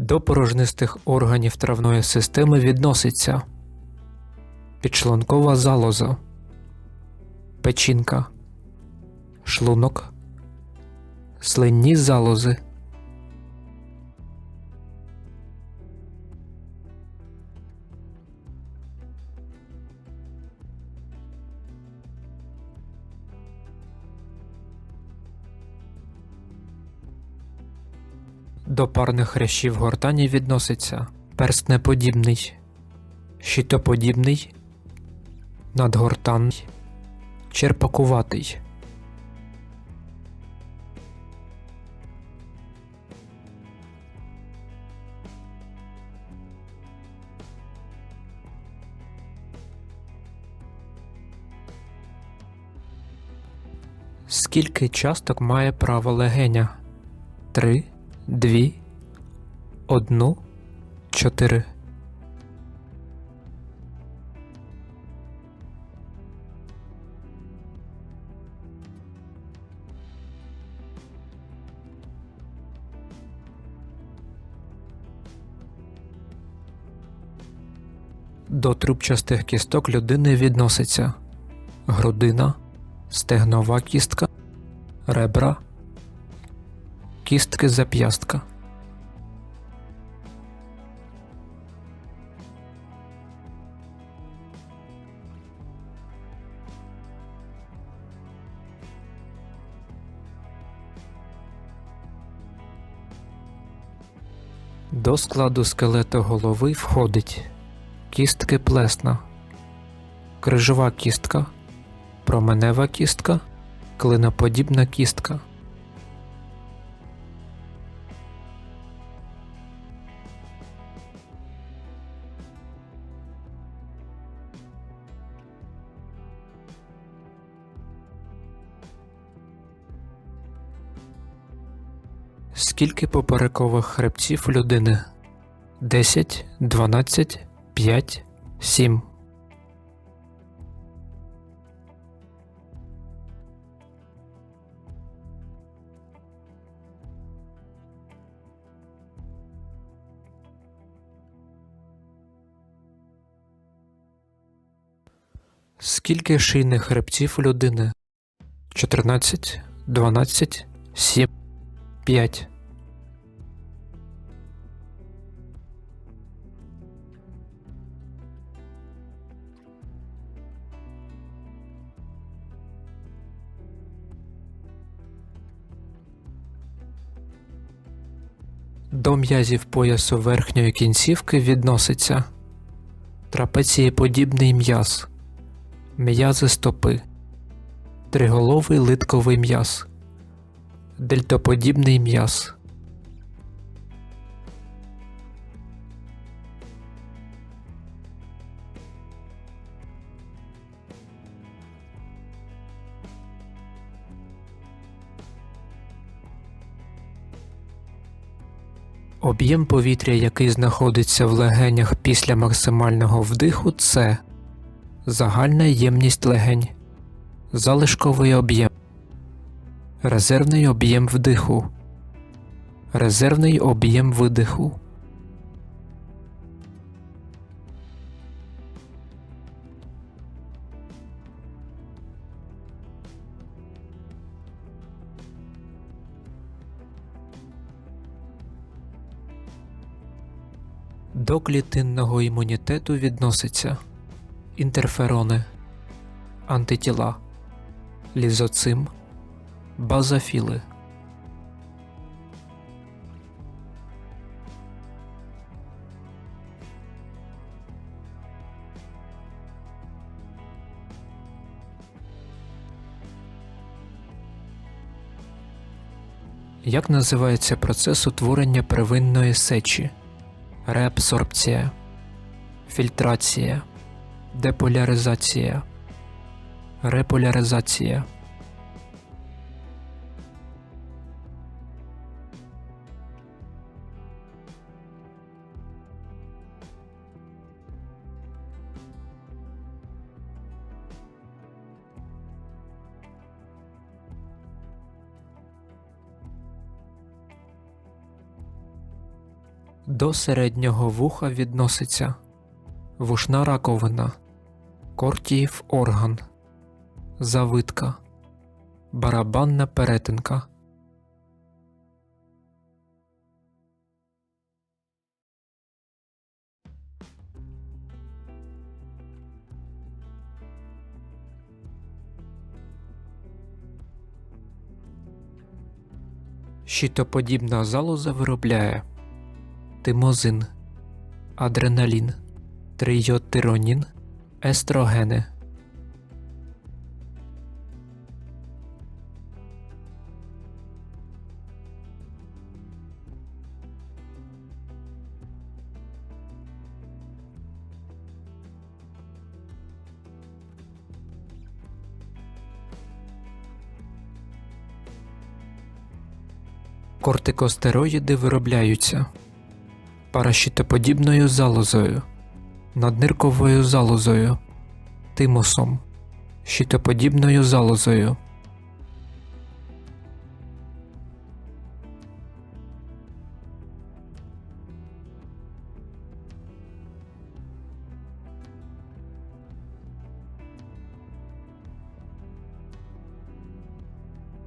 До порожнистих органів травної системи відноситься. Підшлункова залоза, печінка, шлунок, слинні залози. До парних хрящів гортані відноситься. Перстнеподібний, щитоподібний, надгортанний, черпакуватий. Скільки часток має право легеня? Три, дві, одну, чотири. До трубчастих кісток людини відноситься грудина, стегнова кістка, ребра, кістки зап'ястка. До складу скелету голови входить кістки плесна, крижова кістка, променева кістка, клиноподібна кістка. Скільки поперекових хребців у людини? 10, 12, 5, 7. Скільки шийних хребців у людини? 14, 12, 7, 5. До м'язів поясу верхньої кінцівки відноситься трапецієподібний м'яз, м'язи стопи, триголовий литковий м'яз, дельтоподібний м'яз. Об'єм повітря, який знаходиться в легенях після максимального вдиху, це загальна ємність легень, залишковий об'єм, резервний об'єм вдиху, резервний об'єм видиху. До клітинного імунітету відносяться інтерферони, антитіла, лізоцим, базофіли. Як називається процес утворення первинної сечі? реабсорбція, фільтрація, деполяризація, реполяризація. До середнього вуха відноситься. Вушна раковина, кортіїв орган, завитка, барабанна перетинка. Щитоподібна залоза виробляє тимозин, адреналін, трийодтиронін, естрогени. Кортикостероїди виробляються паращитоподібною залозою, наднирковою залозою, тимусом, щитоподібною залозою.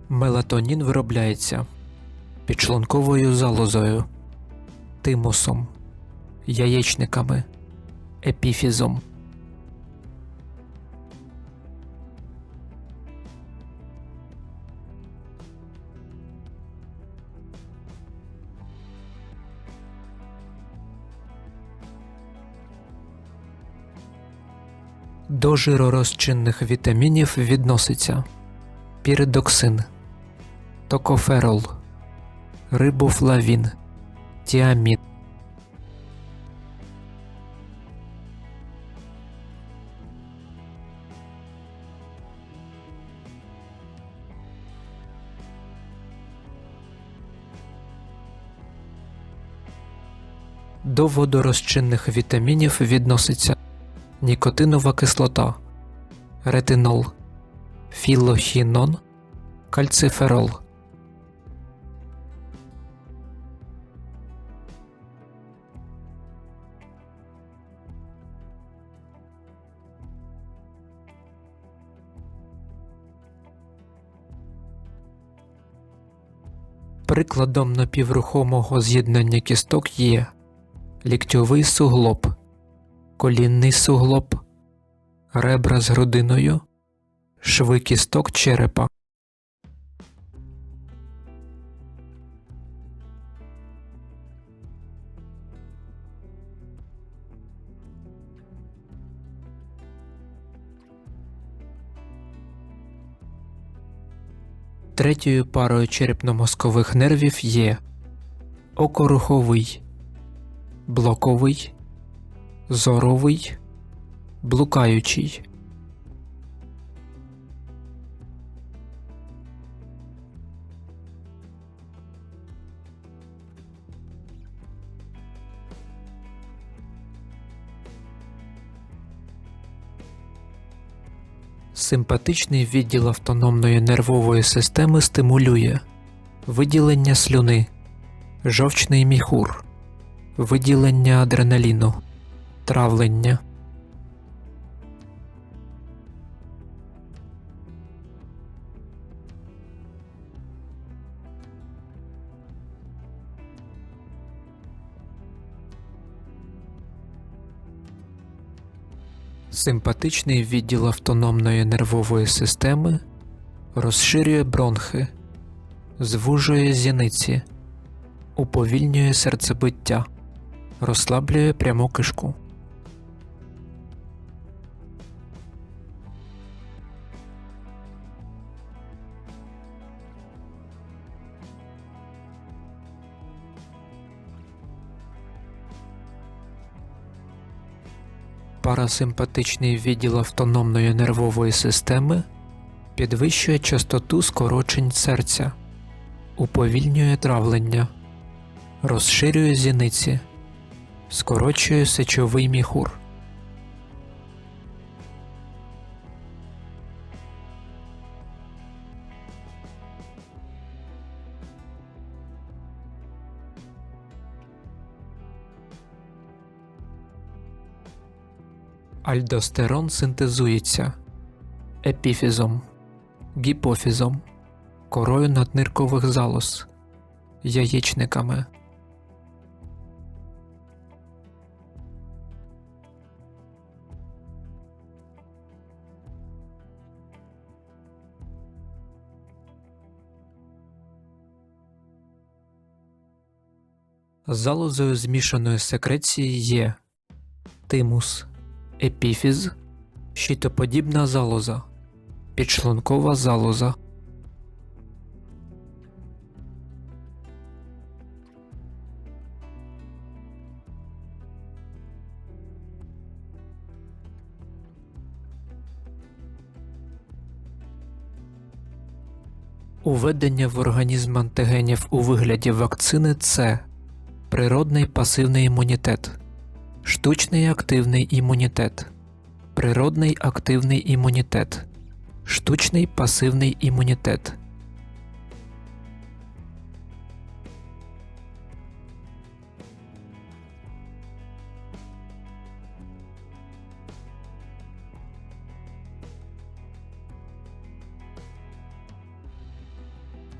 Мелатонін виробляється підшлунковою залозою, тимусом, яєчниками, епіфізом. До жиророзчинних вітамінів відноситься піридоксин, токоферол, рибофлавін, тіамін. До водорозчинних вітамінів відноситься нікотинова кислота, ретинол, філохінон, кальциферол. Прикладом напіврухомого з'єднання кісток є ліктьовий суглоб, колінний суглоб, ребра з грудиною, шви кісток черепа. Третьою парою черепно-мозкових нервів є окоруховий, блоковий, зоровий, блукаючий. Симпатичний відділ автономної нервової системи стимулює. Виділення слюни, жовчний міхур, виділення адреналіну, травлення. Симпатичний відділ автономної нервової системи розширює бронхи, звужує зіниці, уповільнює серцебиття, розслаблює пряму кишку. Парасимпатичний відділ автономної нервової системи підвищує частоту скорочень серця, уповільнює травлення, розширює зіниці, скорочує сечовий міхур. Альдостерон синтезується. Епіфізом, гіпофізом, корою надниркових залоз, яєчниками. Залозою змішаної секреції є тимус, епіфіз, щитоподібна залоза, підшлункова залоза. Уведення в організм антигенів у вигляді вакцини це природний пасивний імунітет, штучний активний імунітет, природний активний імунітет, штучний пасивний імунітет.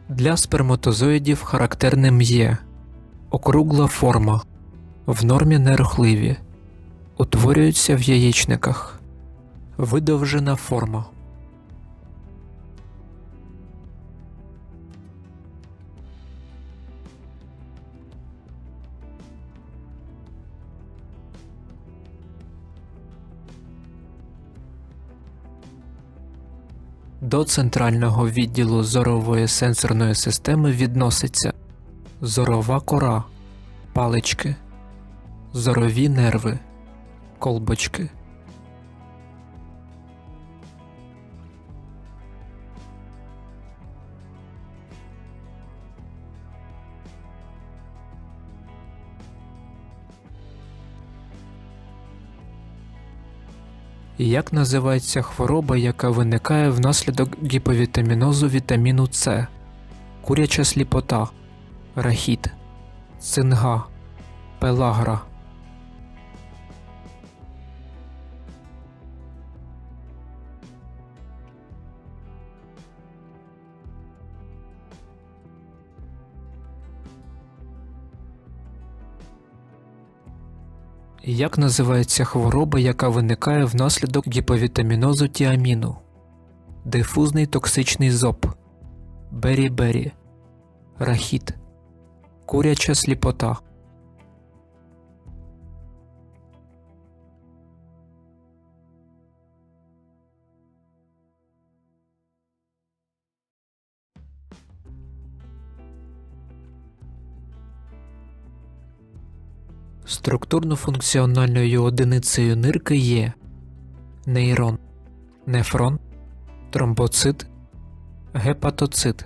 Для сперматозоїдів характерним є округла форма, в нормі нерухливі, утворюються в яєчниках, видовжена форма. До центрального відділу зорової сенсорної системи відноситься зорова кора, палички, зорові нерви, колбочки. Як називається хвороба, яка виникає внаслідок гіповітамінозу вітаміну С, куряча сліпота, рахіт, цинга, пелагра. Як називається хвороба, яка виникає внаслідок гіповітамінозу тіаміну? Дифузний токсичний зоб, бері-бері, рахіт, куряча сліпота. Структурно-функціональною одиницею нирки є нейрон, нефрон, тромбоцит, гепатоцит.